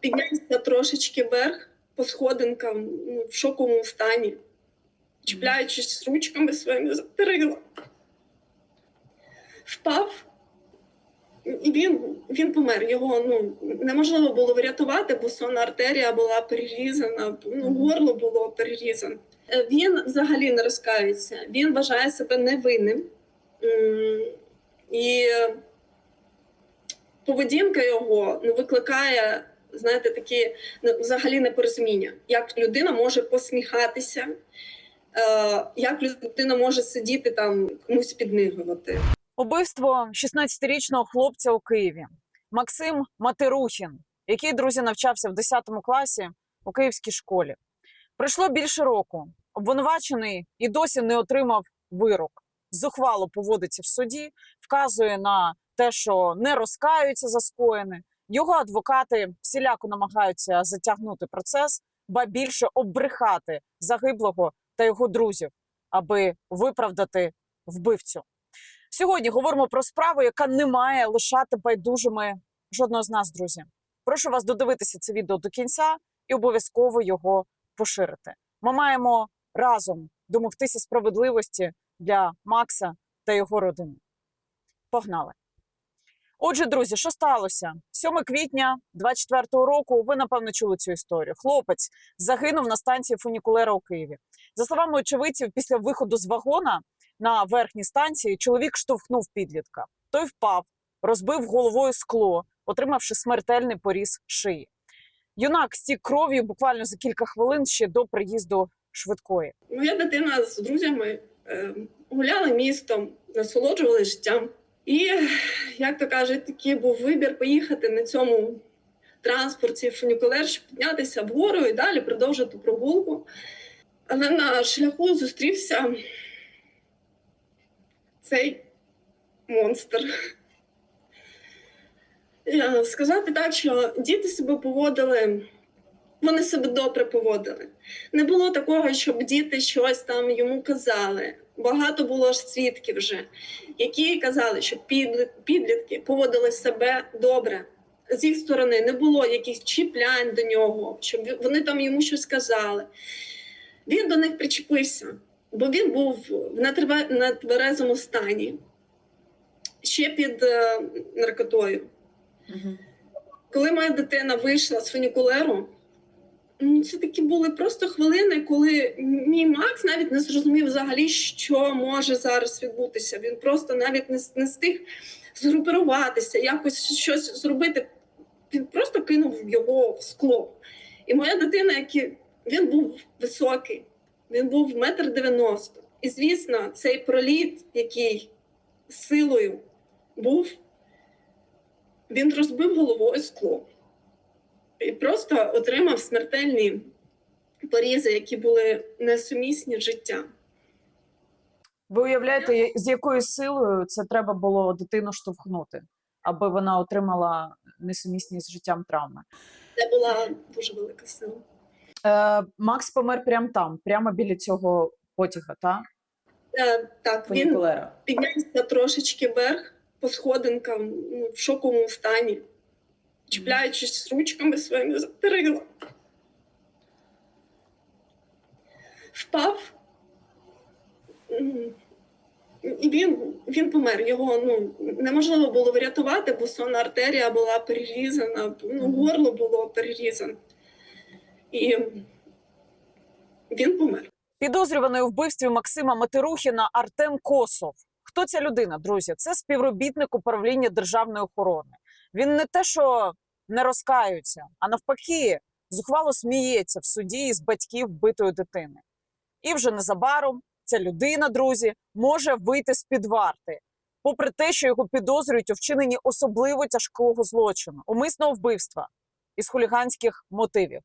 піднявся трошечки вверх по сходинкам ну, в шоковому стані, чіпляючись ручками своїми за перила. Впав, і він, він помер. Його ну, неможливо було врятувати, бо сонна артерія була перерізана, ну, горло було перерізане. Е, Він взагалі не розкаюється, він вважає себе невинним. І поведінка його ну, викликає, знаєте, такі ну, взагалі непорозуміння, як людина може посміхатися, е, як людина може сидіти там комусь підмигувати. Убивство 16-річного хлопця у Києві Максим Матерухін, який друзі навчався в 10 класі у київській школі. Пройшло більше року. Обвинувачений і досі не отримав вирок. Зухвало поводиться в суді, вказує на те, що не розкаються за скоєне. Його адвокати всіляко намагаються затягнути процес, ба більше оббрехати загиблого та його друзів, аби виправдати вбивцю. Сьогодні говоримо про справу, яка не має лишати байдужими жодного з нас, друзі. Прошу вас додивитися це відео до кінця і обов'язково його поширити. Ми маємо разом домогтися справедливості для Макса та його родини. Погнали! Отже, друзі, що сталося? 7 квітня 24-го року. Ви напевно чули цю історію. Хлопець загинув на станції фунікулера у Києві. За словами очевидців, після виходу з вагона на верхній станції чоловік штовхнув підлітка. Той впав, розбив головою скло, отримавши смертельний поріз шиї. Юнак стік кров'ю буквально за кілька хвилин ще до приїзду швидкої. Моя дитина з друзями е, гуляли містом, насолоджували життям. І, як то кажуть, такий був вибір поїхати на цьому транспорті фунікулер, щоб піднятися вгору і далі продовжити прогулку. Але на шляху зустрівся цей монстр. Сказати так, що діти себе поводили, вони себе добре поводили. Не було такого, щоб діти щось там йому казали. Багато було ж свідків вже, які казали, що підлітки поводили себе добре. З їх сторони не було якихось чіплянь до нього, щоб вони там йому щось казали. Він до них причепився, бо він був в нетвере- нетверезому стані, ще під е, наркотою. Коли моя дитина вийшла з фунікулеру, це такі були просто хвилини, коли мій Макс навіть не зрозумів взагалі, що може зараз відбутися. Він просто навіть не, не встиг згрупуватися, якось щось зробити. Він просто кинув його в скло. І моя дитина, який, він був високий, він був метр дев'яносто. І звісно, цей проліт, який силою був, він розбив головою скло і просто отримав смертельні порізи, які були несумісні з життям. Ви уявляєте, з якою силою це треба було дитину штовхнути, аби вона отримала несумісні з життям травми. Це була дуже велика сила. Е, Макс помер прямо там, прямо біля цього потяга, та? Е, Так, він піднявся трошечки вверх по сходинкам ну, в шоковому стані, чіпляючись ручками своїми за перила. Впав. І він, він помер. Його ну, неможливо було врятувати, бо сонна артерія була перерізана, ну, горло було перерізане. І він помер. Підозрюваний у вбивстві Максима Матерухіна Артем Косов. Хто ця людина, друзі? Це співробітник управління державної охорони. Він не те, що не розкаюється, а навпаки, зухвало сміється в суді із батьків вбитої дитини. І вже незабаром ця людина, друзі, може вийти з під варти, попри те, що його підозрюють у вчиненні особливо тяжкого злочину, умисного вбивства із хуліганських мотивів.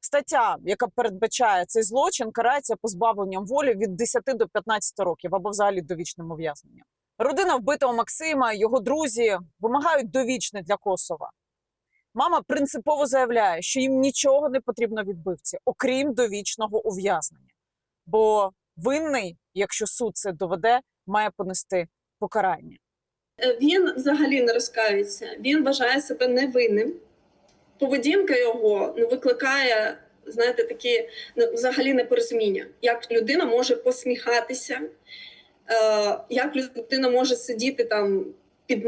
Стаття, яка передбачає цей злочин, карається позбавленням волі від 10 до 15 років або взагалі довічним ув'язненням. Родина вбитого Максима, його друзі вимагають довічне для Косова. Мама принципово заявляє, що їм нічого не потрібно від вбивці, окрім довічного ув'язнення. Бо винний, якщо суд це доведе, має понести покарання. Е, Він взагалі не розкаюється. Він вважає себе невинним. поведінка його ну, викликає, знаєте, такі ну, взагалі непорозуміння, як людина може посміхатися, як людина може сидіти там під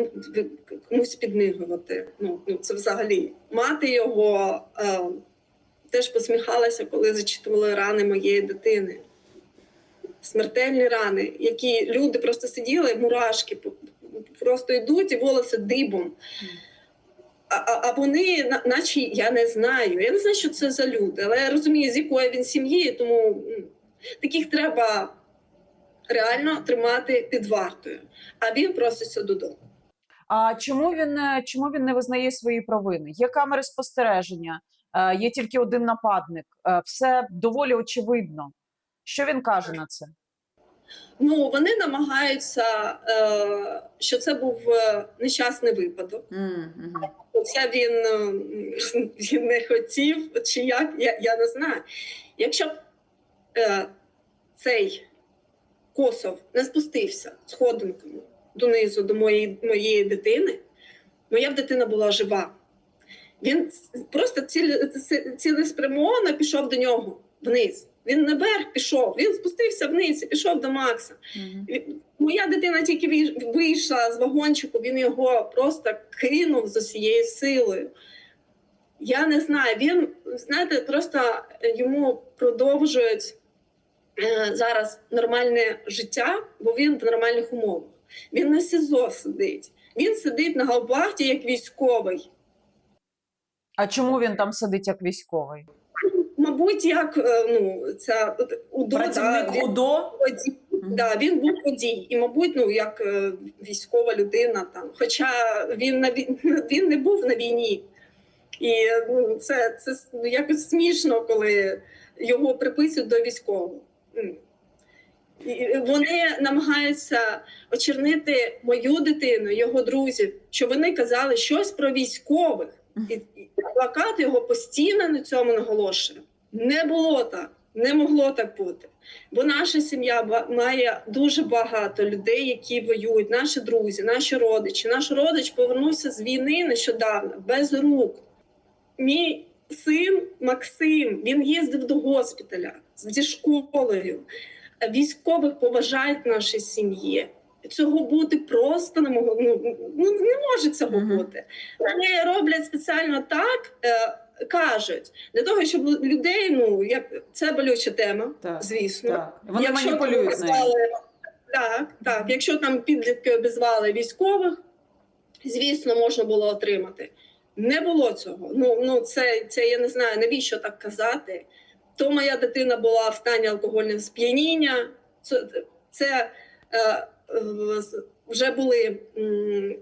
комусь підмигувати. Ну, ну це взагалі мати його е, теж посміхалася, коли зачитували рани моєї дитини. Смертельні рани, які люди просто сиділи, мурашки просто йдуть і волоси дибом. А, а, а вони, наче я не знаю. Я не знаю, що це за люди, але я розумію, з якої він сім'ї, тому таких треба реально тримати під вартою. А він проситься додому. А чому він е, чому він не визнає свої провини? Є камери спостереження, е, є тільки один нападник. Е, Все доволі очевидно. Що він каже на це? Ну вони намагаються, що це був нещасний випадок. Це він, е, він не хотів, чи як, я, я не знаю. Якщо б цей косов не спустився сходинками донизу до моєї, моєї дитини, моя б дитина була жива. Він просто цілеспрямовано пішов до нього вниз. Він наверх пішов, він спустився вниз і пішов до Макса. Моя дитина тільки вийшла з вагончику, він його просто кинув з усією силою. Я не знаю, він, знаєте, просто йому продовжують зараз нормальне життя, бо він в нормальних умовах. Він на СІЗО сидить. Він сидить на галбахті як військовий. А чому він там сидить як військовий? Мабуть, як е, ну, ця УДО, Працівник він- УДО. водій. Да, він був водій, і, мабуть, ну як е, військова людина там. Хоча він на він не був на війні. І ну, це, це ну, якось смішно, коли його приписують до військового. Вони намагаються очернити мою дитину, його друзів, що вони казали щось про військових. І, і плакат його постійно на цьому наголошує. Не було так, не могло так бути. Бо наша сім'я має дуже багато людей, які воюють, наші друзі, наші родичі. Наш родич повернувся з війни нещодавно, без рук. Мій син Максим він їздив до госпіталя зі школою. Військових поважають в нашій сім'ї. Цього бути просто не могло. Ну, ну не може цього бути. Вони роблять спеціально так, е, кажуть, для того, щоб людей, ну як це болюча тема, Так, звісно. так. Вони Якщо маніпулюють обізвали- Так, так. Якщо там підлітки обізвали військових, звісно, можна було отримати. Не було цього. Ну, ну це, це я не знаю, навіщо так казати. То моя дитина була в стані алкогольного сп'яніння. Це, це е, вже були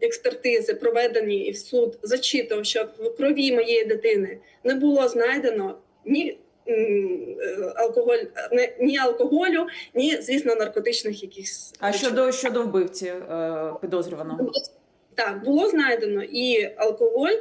експертизи проведені, і суд зачитав, що в крові моєї дитини не було знайдено ні е, алкоголь, не- ні алкоголю, ні, звісно, наркотичних якихось. А щодо щодо вбивці е, підозрюваного? Так, було знайдено і алкоголь,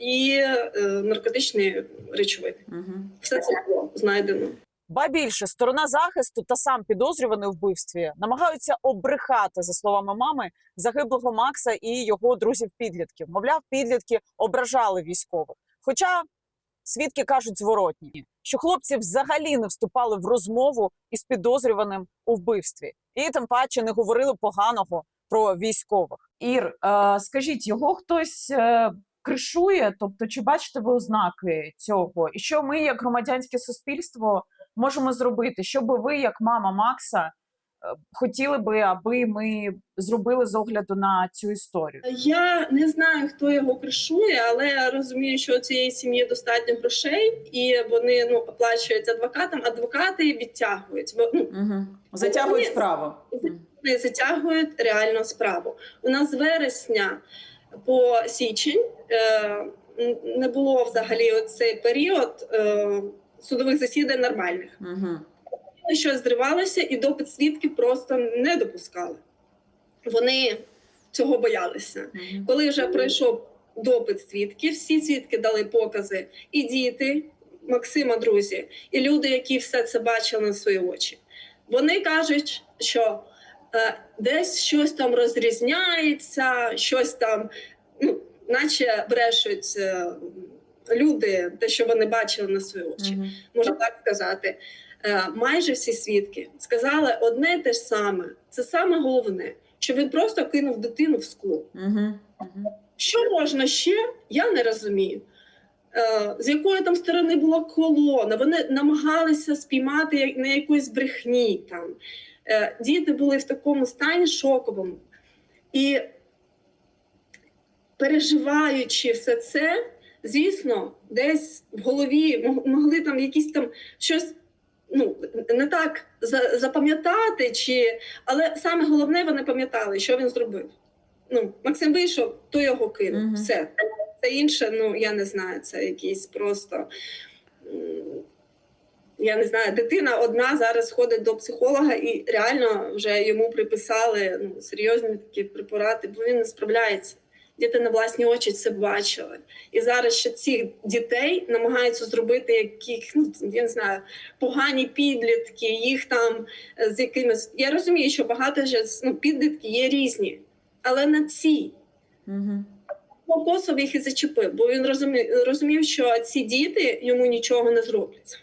і е, наркотичні речовини. Угу. Все це було знайдено. Ба більше сторона захисту та сам підозрюваний у вбивстві намагаються обрехати, за словами мами, загиблого Макса і його друзів-підлітків. Мовляв, підлітки ображали військових. Хоча свідки кажуть зворотні, що хлопці взагалі не вступали в розмову із підозрюваним у вбивстві, і тим паче не говорили поганого про військових. Ір, е, скажіть, його хтось е, кришує? Тобто, чи бачите ви ознаки цього? І що ми, як громадянське суспільство, можемо зробити? Що би ви, як мама Макса, е, хотіли би, аби ми зробили з огляду на цю історію? Я не знаю, хто його кришує, але я розумію, що у цієї сім'ї достатньо грошей, і вони ну оплачують адвокатам. Адвокати відтягують. Бо ну Угу. Затягують Ні. справу. вони затягують реально справу. У нас з вересня по січень е, не було взагалі цей період е, судових засідань нормальних. Угу. Щось зривалося, і допит свідків просто не допускали. Вони цього боялися. Коли вже пройшов допит свідків, всі свідки дали покази, і діти Максима, друзі, і люди, які все це бачили на свої очі. Вони кажуть, що десь щось там розрізняється, щось там, ну, наче брешуть е, люди, те, що вони бачили на свої очі, Мгм. можна так сказати. Е, майже всі свідки сказали одне те ж саме. Це саме головне, що він просто кинув дитину в скло. Мгм. Мгм. Що можна ще? Я не розумію. Е, з якої там сторони була колона, вони намагалися спіймати на якоїсь брехні. Там. Е, діти були в такому стані шоковому. І переживаючи все це, звісно, десь в голові могли там якісь там щось ну, не так запам'ятати, чи... але саме головне вони пам'ятали, що він зробив. Ну, Максим вийшов, то його кинув. Мгм. Все. Це інше, ну я не знаю, це якийсь просто. Я не знаю, дитина одна зараз ходить до психолога і реально вже йому приписали ну, серйозні такі препарати, бо він не справляється. Діти на власні очі це бачили. І зараз ще цих дітей намагаються зробити яких, ну я не знаю, погані підлітки, їх там е, з якимись. Я розумію, що багато ж ну, підлітки є різні, але на ці Мгм. Косов їх і зачепив, бо він розумів, розумів, що ці діти йому нічого не зроблять.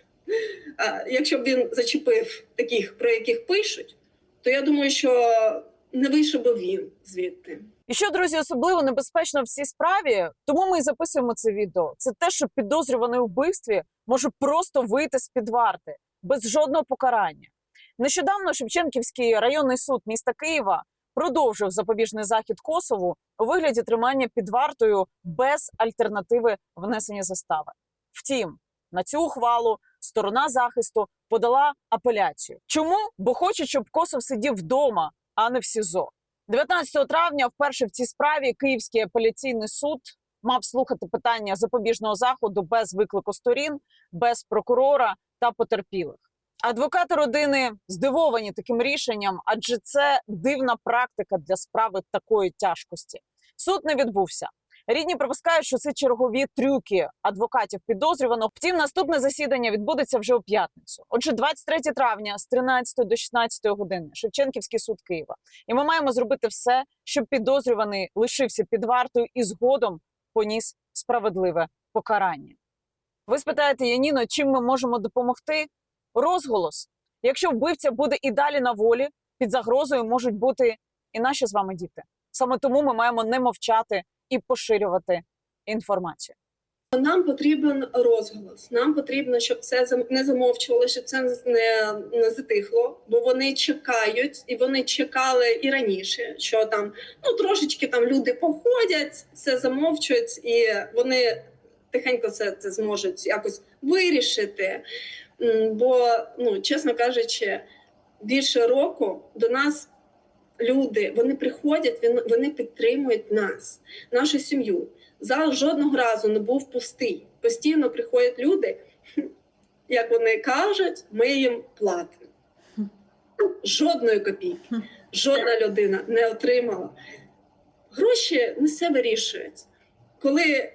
Якщо б він зачепив таких, про яких пишуть, то я думаю, що не вийшов би він звідти. І що, друзі, особливо небезпечно в цій справі, тому ми і записуємо це відео. Це те, що підозрюваний у вбивстві може просто вийти з під варти без жодного покарання. Нещодавно Шевченківський районний суд міста Києва продовжив запобіжний захід Косову у вигляді тримання під вартою без альтернативи внесення застави. Втім, на цю ухвалу сторона захисту подала апеляцію. Чому? Бо хочуть, щоб Косов сидів вдома, а не в СІЗО. 19 травня, вперше в цій справі, Київський апеляційний суд мав слухати питання запобіжного заходу без виклику сторін, без прокурора та потерпілих. Адвокати родини здивовані таким рішенням, адже це дивна практика для справи такої тяжкості. Суд не відбувся. Рідні припускають, що це чергові трюки адвокатів підозрюваного. Втім, наступне засідання відбудеться вже у п'ятницю. Отже, 23 травня з 13 до 16 години Шевченківський суд Києва. І ми маємо зробити все, щоб підозрюваний лишився під вартою і згодом поніс справедливе покарання. Ви спитаєте, Яніно, чим ми можемо допомогти? Розголос. Якщо вбивця буде і далі на волі, під загрозою можуть бути і наші з вами діти. Саме тому ми маємо не мовчати і поширювати інформацію. Нам потрібен розголос. Нам потрібно, щоб це не замовчували, щоб це не, не затихло, бо вони чекають, і вони чекали і раніше, що там ну трошечки там люди походять, все замовчують, і вони тихенько це, це зможуть якось вирішити. Бо, ну чесно кажучи, більше року до нас люди вони приходять, вони підтримують нас, нашу сім'ю. Зал жодного разу не був пустий. Постійно приходять люди, як вони кажуть, ми їм платимо. Жодної копійки, жодна людина не отримала. Гроші не все вирішують. Коли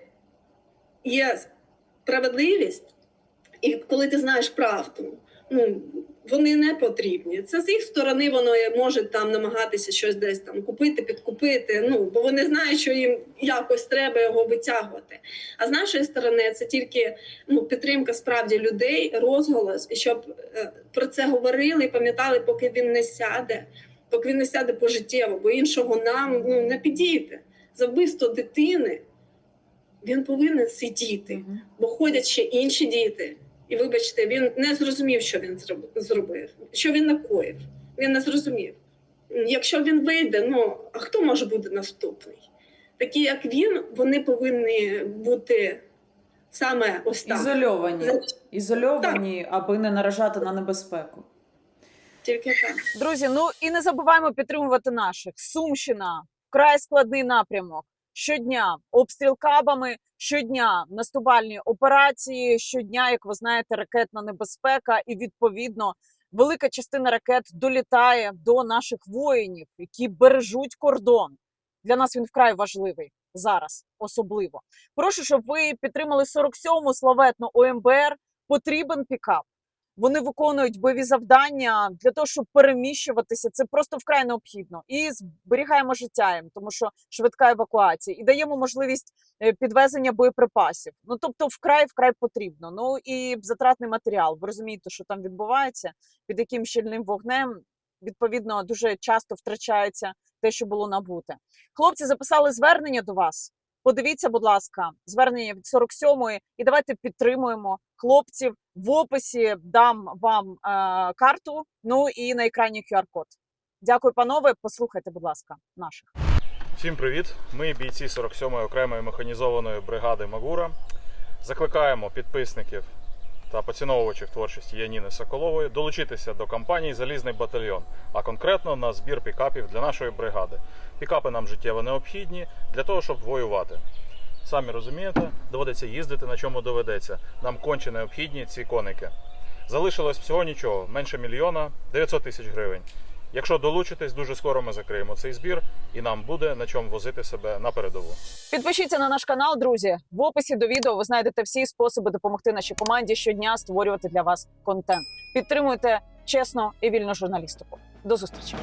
є справедливість, і коли ти знаєш правду, ну вони не потрібні. Це з їх сторони воно може там намагатися щось десь там купити, підкупити. Ну бо вони знають, що їм якось треба його витягувати. А з нашої сторони це тільки ну підтримка справді людей, розголос, і щоб е, про це говорили і пам'ятали, поки він не сяде, поки він не сяде пожиттєво, бо іншого нам ну не підійде. За вбивство дитини він повинен сидіти бо ходять ще інші діти. І вибачте, він не зрозумів, що він зроб- зробив, що він накоїв. Він не зрозумів. Якщо він вийде, ну а хто може бути наступний? Такі, як він, вони повинні бути саме ось так. Ізольовані. Ізольовані, аби не наражати на небезпеку. Тільки так. Друзі, ну і не забуваємо підтримувати наших. Сумщина, вкрай складний напрямок. Щодня обстріл кабами, щодня наступальні операції, щодня, як ви знаєте, ракетна небезпека, і відповідно велика частина ракет долітає до наших воїнів, які бережуть кордон. Для нас він вкрай важливий зараз, особливо. Прошу, щоб ви підтримали 47-му славетну ОМБР. Потрібен пікап. Вони виконують бойові завдання для того, щоб переміщуватися. Це просто вкрай необхідно. І зберігаємо життя їм, тому що швидка евакуація, і даємо можливість е, підвезення боєприпасів. Ну тобто, вкрай вкрай потрібно. Ну і затратний матеріал. Ви розумієте, що там відбувається, під яким щільним вогнем. Відповідно, дуже часто втрачається те, що було набуте. Хлопці записали звернення до вас. Подивіться, будь ласка, звернення від 47-ї, і давайте підтримуємо хлопців. В описі дам вам е, карту. Ну і на екрані QR-код. Дякую, панове. Послухайте, будь ласка, наших. Всім привіт! Ми бійці 47-ї окремої механізованої бригади Магура. Закликаємо підписників та поціновувачів творчості Яніни Соколової долучитися до кампанії Залізний батальйон, а конкретно на збір пікапів для нашої бригади. Пікапи нам життєво необхідні для того, щоб воювати. Самі розумієте, доводиться їздити, на чому доведеться. Нам конче необхідні ці коники. Залишилось всього нічого, менше мільйона 900 тисяч гривень. Якщо долучитесь, дуже скоро ми закриємо цей збір, і нам буде на чому возити себе на передову. Підпишіться на наш канал, друзі. В описі до відео ви знайдете всі способи допомогти нашій команді щодня створювати для вас контент. Підтримуйте чесно і вільну журналістику. До зустрічі.